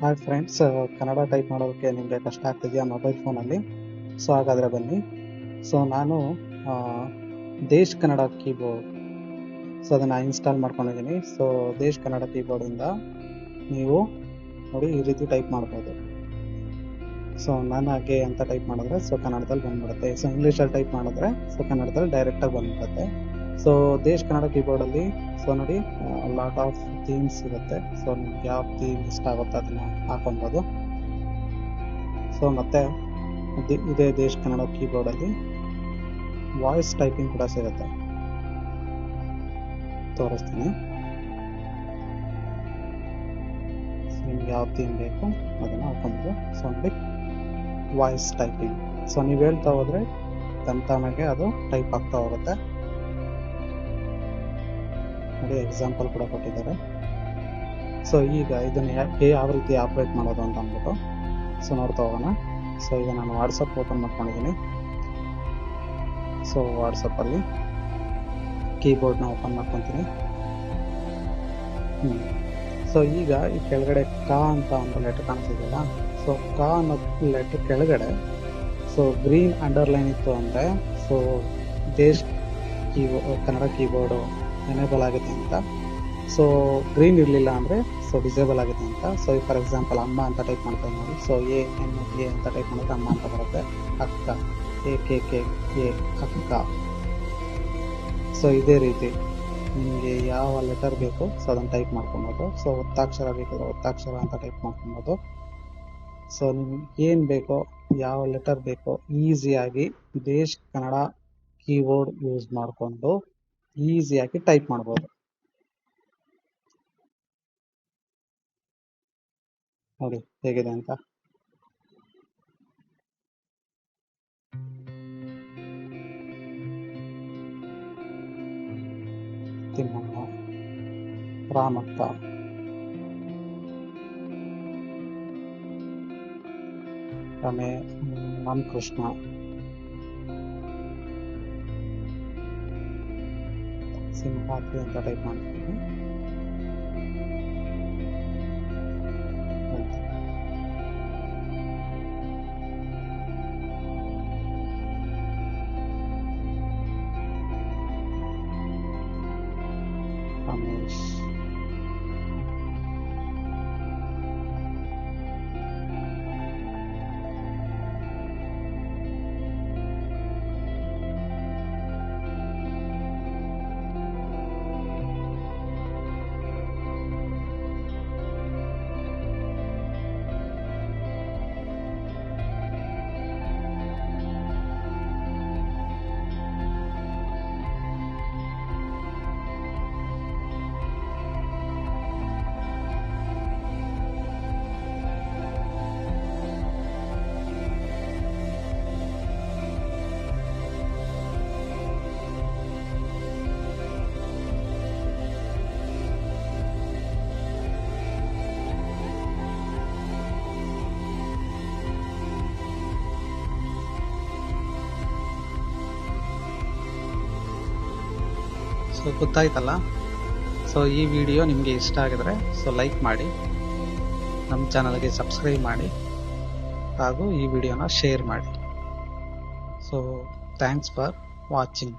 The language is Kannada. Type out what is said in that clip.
ಹಾಯ್ ಫ್ರೆಂಡ್ಸ್ ಕನ್ನಡ ಟೈಪ್ ಮಾಡೋದಕ್ಕೆ ನಿಮಗೆ ಕಷ್ಟ ಆಗ್ತಿದೆಯಾ ಮೊಬೈಲ್ ಫೋನಲ್ಲಿ ಸೊ ಹಾಗಾದರೆ ಬನ್ನಿ. ಸೊ ನಾನು ದೇಶ್ ಕನ್ನಡ ಕೀಬೋರ್ಡ್ ಸೊ ಅದನ್ನು ಇನ್ಸ್ಟಾಲ್ ಮಾಡ್ಕೊಂಡಿದ್ದೀನಿ. ಸೊ ದೇಶ್ ಕನ್ನಡ ಕೀಬೋರ್ಡಿಂದ ನೀವು ನೋಡಿ ಈ ರೀತಿ ಟೈಪ್ ಮಾಡ್ಬೋದು. ಸೊ ನಾನು ಹಾಗೆ ಅಂತ ಟೈಪ್ ಮಾಡಿದ್ರೆ ಸೊ ಕನ್ನಡದಲ್ಲಿ ಬಂದ್ಬಿಡುತ್ತೆ. ಸೊ ಇಂಗ್ಲೀಷಲ್ಲಿ ಟೈಪ್ ಮಾಡಿದ್ರೆ ಸೊ ಕನ್ನಡದಲ್ಲಿ ಡೈರೆಕ್ಟಾಗಿ ಬಂದ್ಬಿಡುತ್ತೆ. ಸೊ ದೇಶ್ ಕನ್ನಡ ಕೀಬೋರ್ಡಲ್ಲಿ ಸೊ ನೋಡಿ ಲಾಟ್ ಆಫ್ ಥೀಮ್ಸ್ ಇರುತ್ತೆ. ಸೊ ನಿಮ್ಗೆ ಯಾವ ಥೀಮ್ ಇಷ್ಟ ಆಗುತ್ತೆ ಅದನ್ನ ಹಾಕೊಬೋದು. ಸೊ ಮತ್ತೆ, ಇದೇ- ದೇಶ್ ಕನ್ನಡ ಕೀಬೋರ್ಡಲ್ಲಿ ವಾಯ್ಸ್ ಟೈಪಿಂಗ್ ಕೂಡ ಸಿಗುತ್ತೆ. ತೋರಿಸ್ತೀನಿ. ನಿಮ್ಗೆ ಯಾವ ಥೀಮ್ ಬೇಕು ಅದನ್ನು ಹಾಕೊಂಬೋದು. ಸೊ ನೋಡಿ ವಾಯ್ಸ್ ಟೈಪಿಂಗ್ ಸೊ ನೀವು ಹೇಳ್ತಾ ಹೋದ್ರೆ ತಂತಾನಾಗೆ ಅದು ಟೈಪ್ ಆಗ್ತಾ ಹೋಗುತ್ತೆ. ನೋಡಿ ಎಕ್ಸಾಂಪಲ್ ಕೂಡ ಕೊಟ್ಟಿದ್ದಾರೆ. ಸೊ ಈಗ ಇದನ್ನು ಯಾಕೆ ಯಾವ ರೀತಿ ಆಪರೇಟ್ ಮಾಡೋದು ಅಂತ ಅಂದ್ಬಿಟ್ಟು ಸೊ ನೋಡ್ತಾ ಹೋಗೋಣ. ಸೊ ಈಗ ನಾನು ವಾಟ್ಸಪ್ ಓಪನ್ ಮಾಡ್ಕೊಂಡಿದ್ದೀನಿ. ಸೊ ವಾಟ್ಸಪ್ಪಲ್ಲಿ ಕೀಬೋರ್ಡ್ನ ಓಪನ್ ಮಾಡ್ಕೊತೀನಿ. ಹ್ಞೂ ಸೊ ಈಗ ಈ ಕೆಳಗಡೆ ಕಾ ಅಂತ ಒಂದು ಲೆಟರ್ ಕಾಣಿಸ್ತಿದೆಯಲ್ಲ ಸೊ ಕಾ ಅನ್ನೋ ಲೆಟರ್ ಕೆಳಗಡೆ ಸೊ ಗ್ರೀನ್ ಅಂಡರ್ಲೈನ್ ಇತ್ತು ಅಂದರೆ ಸೊ ದೇಶ್ ಕೀಬೋ ಕನ್ನಡ ಕೀಬೋರ್ಡು ಎನೇಬಲ್ ಆಗುತ್ತೆ ಅಂತ. ಸೊ ಗ್ರೀನ್ ಇರಲಿಲ್ಲ ಅಂದರೆ ಸೊ ಡಿಸೇಬಲ್ ಆಗುತ್ತೆ ಅಂತ. ಸೊ ಫಾರ್ ಎಕ್ಸಾಂಪಲ್ ಅಮ್ಮ ಅಂತ ಟೈಪ್ ಮಾಡ್ತಾ ನೋಡಿ. ಸೊ ಎ ಎನ್ ಎ ಅಂತ ಟೈಪ್ ಮಾಡಿದ್ರೆ ಅಮ್ಮ ಅಂತ ಬರುತ್ತೆ. ಅಕ್ಕ ಎ ಕೆ ಕೆ ಎ ಅಕ್ಕ. ಸೊ ಇದೇ ರೀತಿ. ನಿಮಗೆ ಯಾವ ಲೆಟರ್ ಬೇಕು ಸೊ ಅದನ್ನು ಟೈಪ್ ಮಾಡ್ಕೊಬೋದು. ಸೊ ಒತ್ತಾಕ್ಷರ ಬೇಕಿದ್ರೆ ಒತ್ತಾಕ್ಷರ ಅಂತ ಟೈಪ್ ಮಾಡ್ಕೊಬೋದು. ಸೊ ನಿಮ್ಗೆ ಏನು ಬೇಕೋ, ಯಾವ ಲೆಟರ್ ಬೇಕೋ ಈಸಿಯಾಗಿ ದೇಶ್ ಕನ್ನಡ ಕೀಬೋರ್ಡ್ ಯೂಸ್ ಮಾಡಿಕೊಂಡು ಈಸಿಯಾಗಿ ಟೈಪ್ ಮಾಡ್ಬೋದು. ನೋಡಿ ಹೇಗಿದೆ ಅಂತ. ತಿಮ್ಮಣ್ಣ ರಾಮಪ್ಪ. ರಮೇ ರಾಮಕೃಷ್ಣ. ಸಿಂಹಾದ್ರಿ ಅಂತ ಟೈಪ್ ಮಾಡ್ತೀನಿ ಅಂತ. ಸೊ ಗೊತ್ತಾಯ್ತಲ್ಲ? ಸೊ ಈ ವಿಡಿಯೋ ನಿಮಗೆ ಇಷ್ಟ ಆಗಿದ್ರೆ, ಸೊ ಲೈಕ್ ಮಾಡಿ, ನಮ್ಮ ಚಾನಲ್ಗೆ ಸಬ್ಸ್ಕ್ರೈಬ್ ಮಾಡಿ, ಹಾಗೂ ಈ ವಿಡಿಯೋನ ಶೇರ್ ಮಾಡಿ. So thanks for watching.